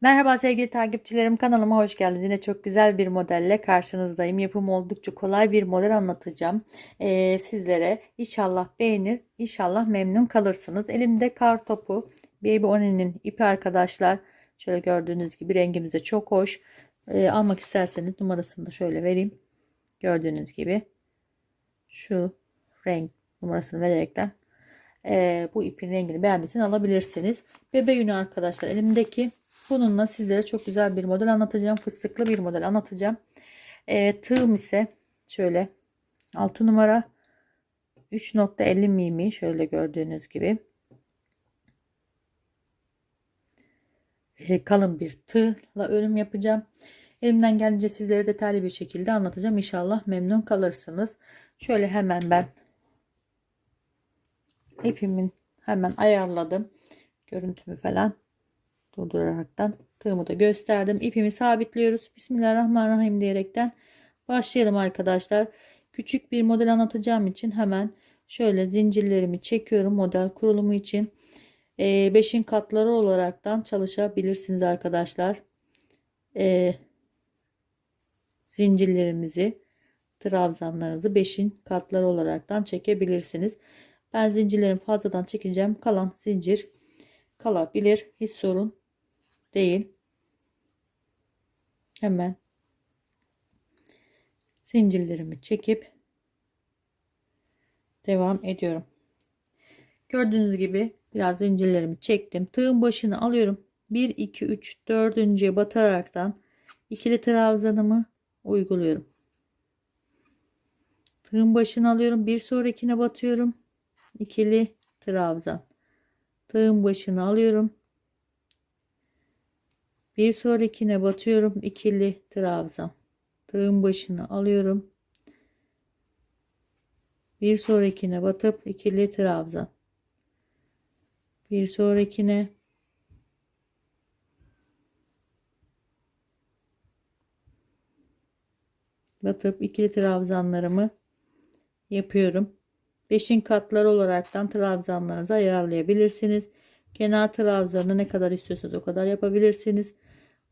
Merhaba sevgili takipçilerim kanalıma hoş geldiniz. Yine çok güzel bir modelle karşınızdayım. Yapımı oldukça kolay bir model anlatacağım. Ee, sizlere inşallah beğenir, inşallah memnun kalırsınız. Elimde kar topu, Baby Oni'nin ipi arkadaşlar. Şöyle gördüğünüz gibi rengimiz de çok hoş. Ee, almak isterseniz numarasını da şöyle vereyim. Gördüğünüz gibi şu renk numarasını vererekten ee, bu ipin rengini beğendiyseniz alabilirsiniz. Bebe yünü arkadaşlar elimdeki Bununla sizlere çok güzel bir model anlatacağım. Fıstıklı bir model anlatacağım. E, tığım ise şöyle 6 numara 3.50 mimi şöyle gördüğünüz gibi. E, kalın bir tığla örüm yapacağım. Elimden gelince sizlere detaylı bir şekilde anlatacağım. İnşallah memnun kalırsınız. Şöyle hemen ben ipimin hemen ayarladım. Görüntümü falan durduraraktan tığımı da gösterdim. İpimi sabitliyoruz. Bismillahirrahmanirrahim diyerekten başlayalım arkadaşlar. Küçük bir model anlatacağım için hemen şöyle zincirlerimi çekiyorum model kurulumu için. 5'in ee, katları olaraktan çalışabilirsiniz arkadaşlar. Ee, zincirlerimizi trabzanlarınızı 5'in katları olaraktan çekebilirsiniz. Ben zincirlerimi fazladan çekeceğim. Kalan zincir kalabilir. Hiç sorun değil. Hemen zincirlerimi çekip devam ediyorum. Gördüğünüz gibi biraz zincirlerimi çektim. Tığın başını alıyorum. 1 2 3 4. bataraktan ikili trabzanımı uyguluyorum. Tığın başını alıyorum. Bir sonrakine batıyorum. ikili trabzan. Tığın başını alıyorum. Bir sonrakine batıyorum ikili trabzan. Tığın başını alıyorum. Bir sonrakine batıp ikili trabzan. Bir sonrakine batıp ikili trabzanlarımı yapıyorum. Beşin katları olaraktan trabzanlarınızı ayarlayabilirsiniz. Kenar trabzanı ne kadar istiyorsanız o kadar yapabilirsiniz.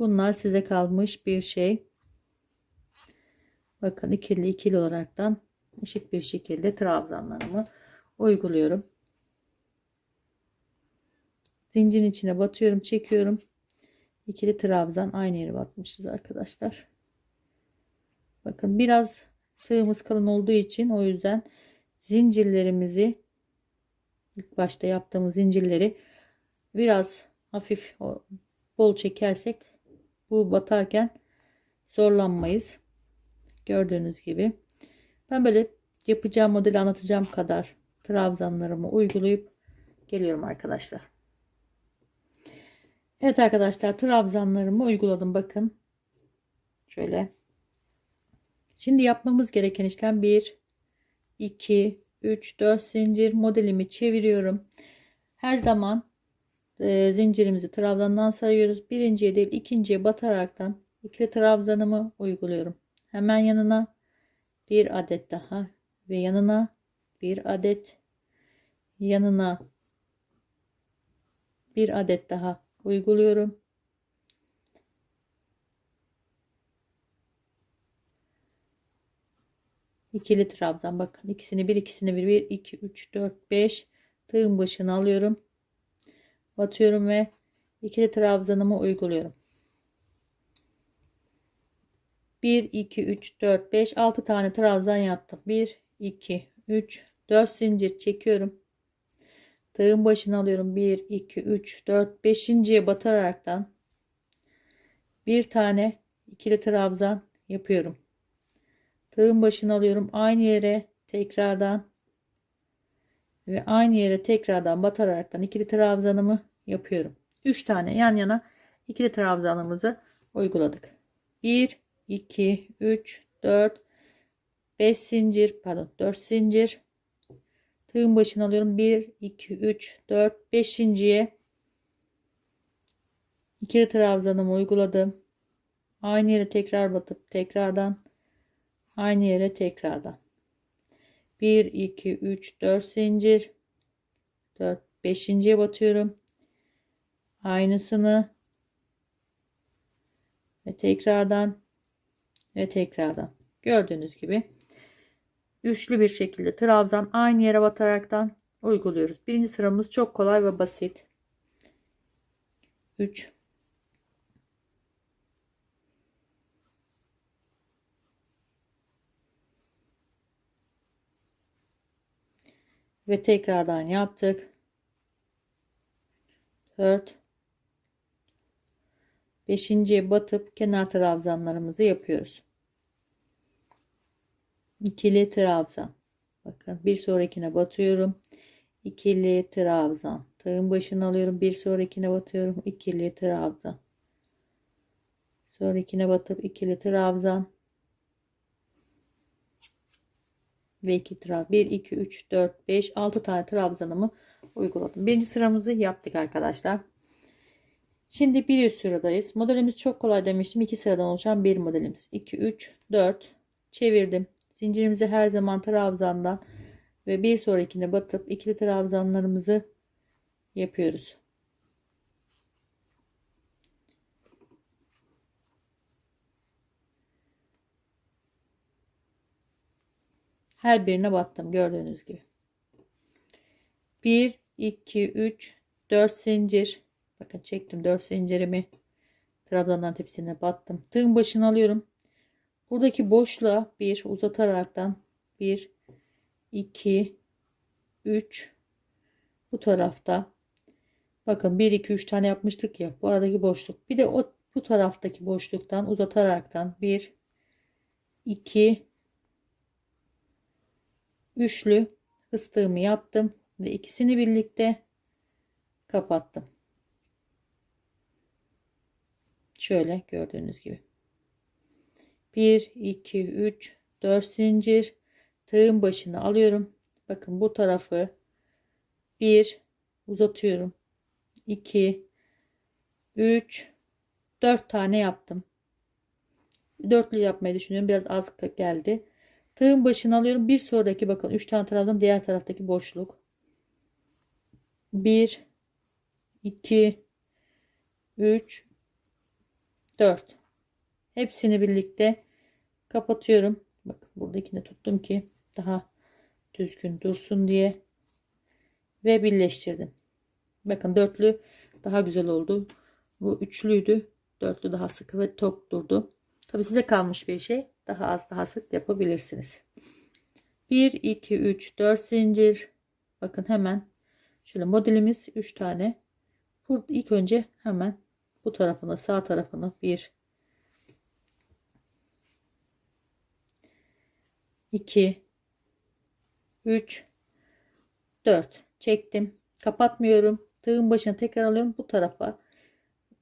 Bunlar size kalmış bir şey. Bakın ikili ikili olaraktan eşit bir şekilde trabzanlarımı uyguluyorum. Zincirin içine batıyorum, çekiyorum. İkili trabzan aynı yere batmışız arkadaşlar. Bakın biraz tığımız kalın olduğu için o yüzden zincirlerimizi ilk başta yaptığımız zincirleri biraz hafif bol çekersek bu batarken zorlanmayız. Gördüğünüz gibi. Ben böyle yapacağım modeli anlatacağım kadar trabzanlarımı uygulayıp geliyorum arkadaşlar. Evet arkadaşlar trabzanlarımı uyguladım bakın. Şöyle. Şimdi yapmamız gereken işlem 1 2 3 4 zincir modelimi çeviriyorum. Her zaman e, zincirimizi trabzandan sayıyoruz. Birinciye değil ikinciye bataraktan ikili trabzanımı uyguluyorum. Hemen yanına bir adet daha ve yanına bir adet yanına bir adet daha uyguluyorum. İkili trabzan bakın ikisini bir ikisini bir 1 2 3 4 5 tığın başını alıyorum batıyorum ve ikili trabzanımı uyguluyorum. 1 2 3 4 5 6 tane trabzan yaptım. 1 2 3 4 zincir çekiyorum. Tığın başını alıyorum. 1 2 3 4 5.'ye bataraktan bir tane ikili trabzan yapıyorum. Tığın başını alıyorum. Aynı yere tekrardan ve aynı yere tekrardan bataraktan ikili trabzanımı yapıyorum. 3 tane yan yana ikili trabzanımızı uyguladık. 1 2 3 4 5 zincir pardon 4 zincir tığın başını alıyorum 1 2 3 4 5.'ye ikili trabzanımı uyguladım. Aynı yere tekrar batıp tekrardan aynı yere tekrardan 1 2 3 4 zincir 4 5.'ye batıyorum aynısını ve tekrardan ve tekrardan gördüğünüz gibi üçlü bir şekilde trabzan aynı yere bataraktan uyguluyoruz. Birinci sıramız çok kolay ve basit. 3 ve tekrardan yaptık. 4 Beşinciye batıp kenar trabzanlarımızı yapıyoruz. İkili trabzan. Bakın bir sonrakine batıyorum. İkili trabzan. Tığın başını alıyorum. Bir sonrakine batıyorum. İkili trabzan. Sonrakine batıp ikili trabzan. Ve 2 trabzan. 1, 2, 3, 4, 5, 6 tane trabzanımı uyguladım. Birinci sıramızı yaptık arkadaşlar. Şimdi bir üst sıradayız. Modelimiz çok kolay demiştim. 2 sıradan oluşan bir modelimiz. 2, 3, 4 çevirdim. Zincirimizi her zaman trabzandan ve bir sonrakine batıp ikili trabzanlarımızı yapıyoruz. Her birine battım gördüğünüz gibi. 1 2 3 4 zincir. Bakın çektim 4 zincirimi. Trabzanların tepesine battım. Tığın başını alıyorum. Buradaki boşluğa bir uzataraktan 1 2 3 bu tarafta bakın 1 2 3 tane yapmıştık ya bu aradaki boşluk bir de o bu taraftaki boşluktan uzataraktan 1 2 üçlü fıstığımı yaptım ve ikisini birlikte kapattım. Şöyle gördüğünüz gibi. 1 2 3 4 zincir tığın başını alıyorum. Bakın bu tarafı 1 uzatıyorum. 2 3 4 tane yaptım. Dörtlü yapmayı düşünüyorum. Biraz az geldi. Tığın başını alıyorum. Bir sonraki bakın 3 tane taraftan diğer taraftaki boşluk. 1 2 3 4 hepsini birlikte kapatıyorum. Bakın buradakini tuttum ki daha düzgün dursun diye ve birleştirdim. Bakın dörtlü daha güzel oldu. Bu üçlüydü. Dörtlü daha sıkı ve tok durdu. Tabi size kalmış bir şey. Daha az daha sık yapabilirsiniz. 1 2 3 4 zincir. Bakın hemen şöyle modelimiz 3 tane. Burada ilk önce hemen bu tarafına sağ tarafına 1 2 3 4 çektim kapatmıyorum tığın başına tekrar alıyorum bu tarafa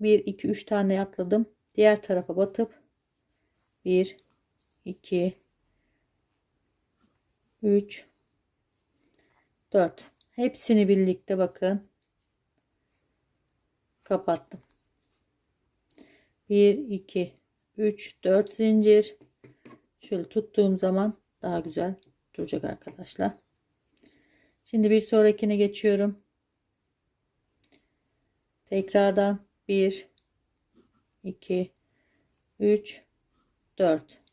1 2 3 tane atladım diğer tarafa batıp 1 2 3 4 hepsini birlikte bakın. Kapattım. 1 2 3 4 zincir. Şöyle tuttuğum zaman daha güzel duracak arkadaşlar. Şimdi bir sonrakine geçiyorum. Tekrardan 1 2 3 4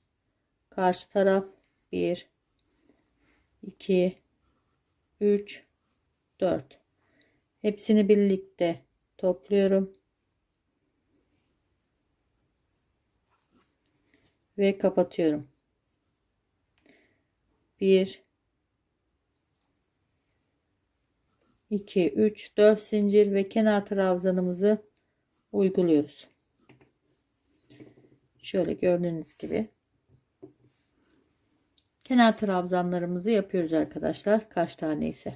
karşı taraf 1 2 3 4 hepsini birlikte topluyorum. Ve kapatıyorum. 1 2 3 4 zincir ve kenar trabzanımızı uyguluyoruz. Şöyle gördüğünüz gibi kenar trabzanlarımızı yapıyoruz arkadaşlar. Kaç tane ise.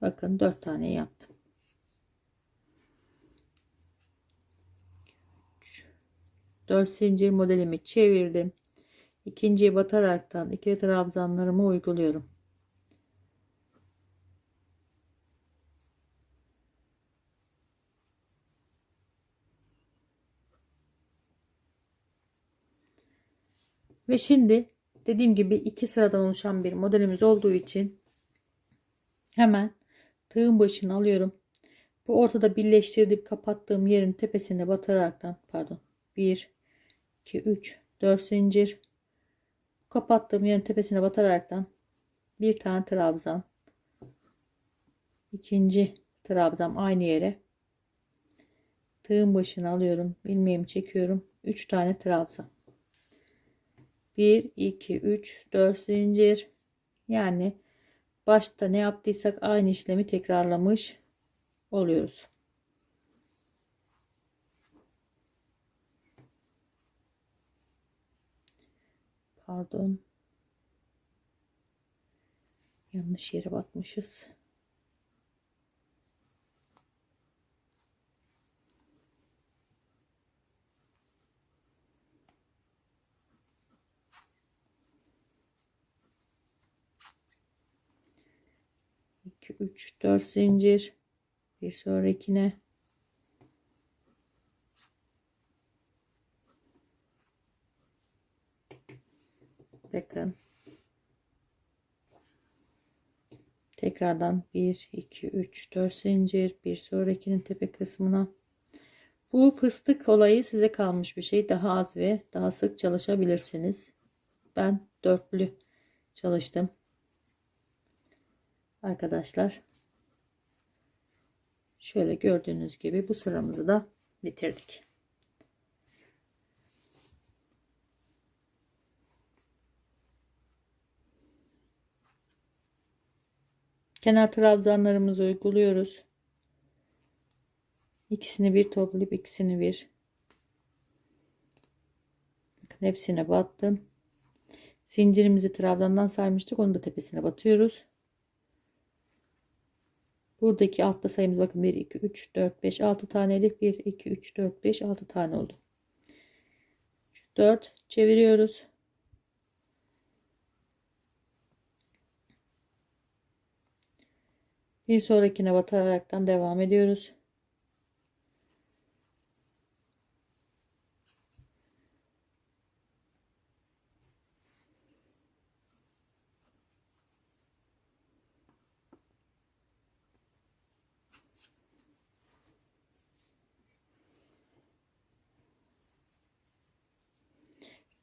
Bakın 4 tane yaptım. 4 zincir modelimi çevirdim. İkinciye bataraktan ikili trabzanlarımı uyguluyorum. Ve şimdi dediğim gibi iki sıradan oluşan bir modelimiz olduğu için hemen tığın başını alıyorum. Bu ortada birleştirdiğim kapattığım yerin tepesine batıraraktan pardon 1 2 3 4 zincir kapattığım yerin tepesine bataraktan bir tane trabzan ikinci trabzan aynı yere tığın başını alıyorum. İlmeğimi çekiyorum. 3 tane trabzan. 1 2 3 4 zincir. Yani başta ne yaptıysak aynı işlemi tekrarlamış oluyoruz. Pardon. Yanlış yere batmışız. İki, üç, dört zincir. Bir sonrakine. Bakın. Tekrardan 1, 2, 3, 4 zincir. Bir sonrakinin tepe kısmına. Bu fıstık olayı size kalmış bir şey. Daha az ve daha sık çalışabilirsiniz. Ben dörtlü çalıştım. Arkadaşlar. Şöyle gördüğünüz gibi bu sıramızı da bitirdik. Kenar trabzanlarımızı uyguluyoruz. İkisini bir toplayıp ikisini bir. Bakın hepsine battım. Zincirimizi trabzandan saymıştık. Onu da tepesine batıyoruz. Buradaki altta sayımız bakın 1 2 3 4 5 6 tanelik 1 2 3 4 5 6 tane oldu. 4 çeviriyoruz. Bir sonrakine bataraktan devam ediyoruz.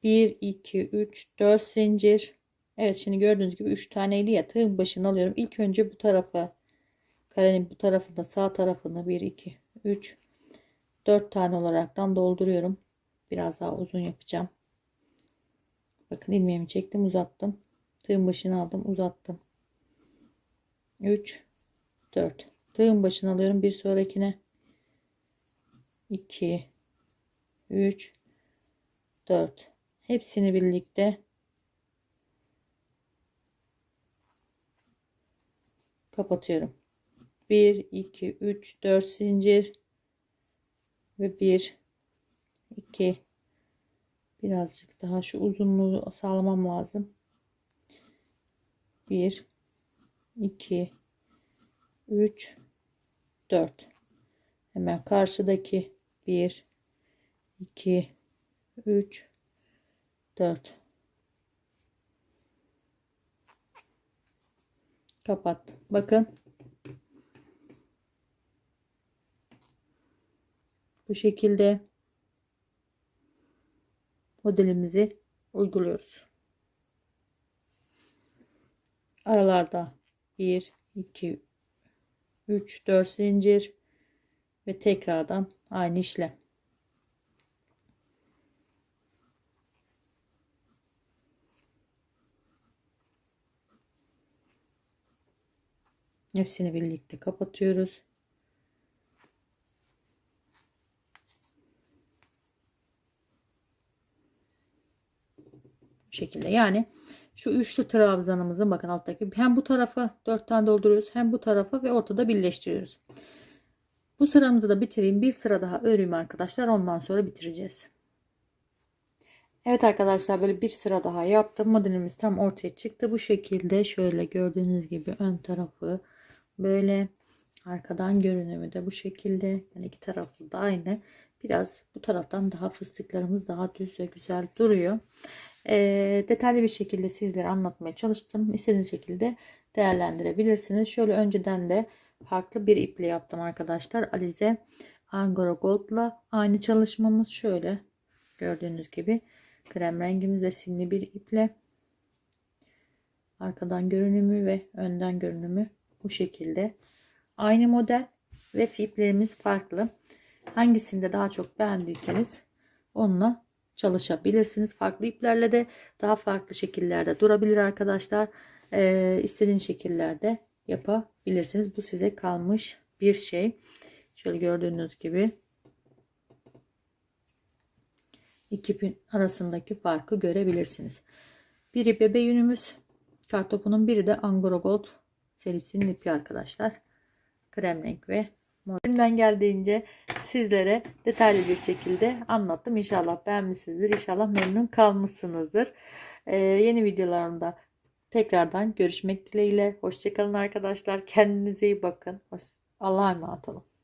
Bir, iki, üç, dört zincir. Evet şimdi gördüğünüz gibi üç taneydi ya tığın başını alıyorum. İlk önce bu tarafa karenin bu tarafında sağ tarafında 1 2 3 4 tane olaraktan dolduruyorum. Biraz daha uzun yapacağım. Bakın ilmeğimi çektim uzattım. Tığın başını aldım uzattım. 3 4 tığın başını alıyorum bir sonrakine 2 3 4 hepsini birlikte kapatıyorum. 1 2 3 4 zincir ve 1 2 birazcık daha şu uzunluğu sağlamam lazım. 1 2 3 4 hemen karşıdaki 1 2 3 4 kapattım bakın bu şekilde modelimizi uyguluyoruz. Aralarda 1 2 3 4 zincir ve tekrardan aynı işlem. Hepsini birlikte kapatıyoruz. Şekilde. Yani şu üçlü trabzanımızın bakın alttaki hem bu tarafa dört tane dolduruyoruz hem bu tarafa ve ortada birleştiriyoruz. Bu sıramızı da bitireyim. Bir sıra daha öreyim arkadaşlar. Ondan sonra bitireceğiz. Evet arkadaşlar böyle bir sıra daha yaptım. Modelimiz tam ortaya çıktı. Bu şekilde şöyle gördüğünüz gibi ön tarafı böyle arkadan görünümü de bu şekilde. Yani iki taraflı da aynı. Biraz bu taraftan daha fıstıklarımız daha düz ve güzel duruyor. Ee, detaylı bir şekilde sizlere anlatmaya çalıştım. İstediğiniz şekilde değerlendirebilirsiniz. Şöyle önceden de farklı bir iple yaptım arkadaşlar. Alize Angora Gold'la aynı çalışmamız şöyle gördüğünüz gibi krem rengimizde simli bir iple arkadan görünümü ve önden görünümü bu şekilde. Aynı model ve iplerimiz farklı. Hangisinde daha çok beğendiyseniz onunla çalışabilirsiniz. Farklı iplerle de daha farklı şekillerde durabilir arkadaşlar. Ee, istediğiniz şekillerde yapabilirsiniz. Bu size kalmış bir şey. Şöyle gördüğünüz gibi iki ipin arasındaki farkı görebilirsiniz. Biri bebe yünümüz. Kartopunun biri de Angora Gold serisinin ipi arkadaşlar. Krem renk ve. Elimden geldiğince sizlere detaylı bir şekilde anlattım. İnşallah beğenmişsinizdir. İnşallah memnun kalmışsınızdır. Ee, yeni videolarımda tekrardan görüşmek dileğiyle. Hoşçakalın arkadaşlar. Kendinize iyi bakın. Allah'a emanet olun.